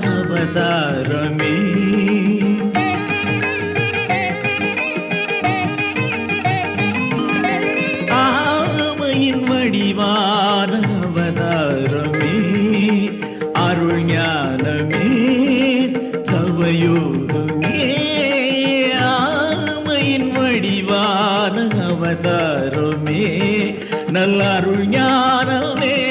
அவதாரமே. ஆமையின் வடிவான அவதாரமே. அருள் ஞானமே கவையோகமே ஆமையின் வடிவான அவதாரமே. நல்ல அருள் ஞானமே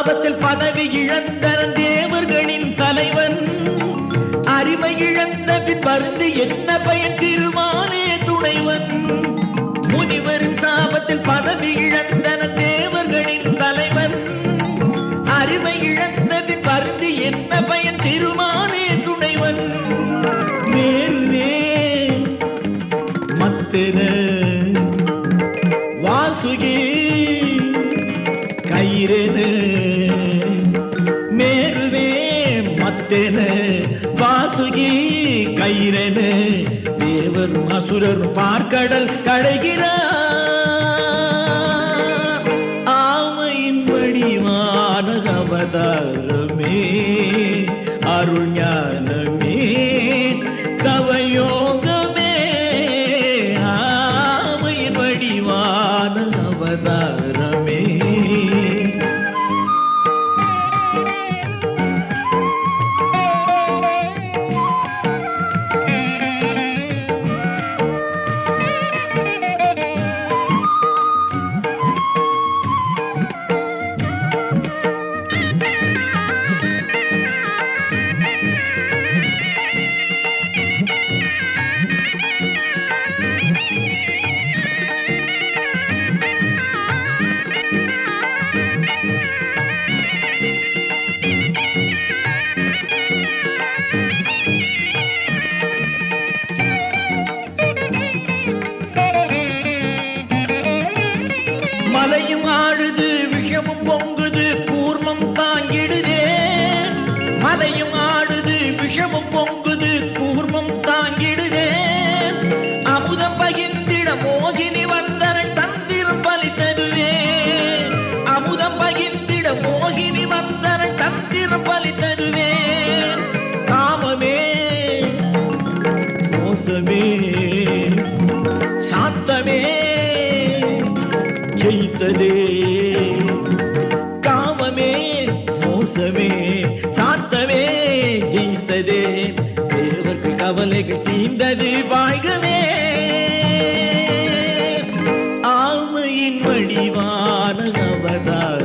முனிவரின் பதவி இழந்தனன் தேவர்களின் தலைவன். அறிவை இழந்த பின் பருந்து என்ன பயன் திருமானே துணைவன். முனிவரின் சாபத்தில் பதவி இழந்தன தேவர்களின் தலைவன். அறிவை இழந்த பின் பருந்து என்ன பயன் திருமானே துணைவன். மேல்மே மத்தின வாசுகி கயிறெனு கயிறெனு தேவர் அசுரர் பார்க்கடல் கடைகிறார். ஆமையின் வடிவான அவதாரமே அருள் ஞானமே தவயோகமே ஆமையின் வடிவான அவதாரம் மோகினி வந்தனன் பலி தருவே அமுதம் பகிர்ந்திட மோகினி வந்தனன் பலி தருவே காமமே மோசமே சாத்தமே ஜெயித்ததே. காமமே மோசமே சாத்தமே ஜெயித்ததே. தேவர்கள் கவலைகள் தீர்ந்தது வாழ்கவே ஆமையின் வடிவான அவதாரம்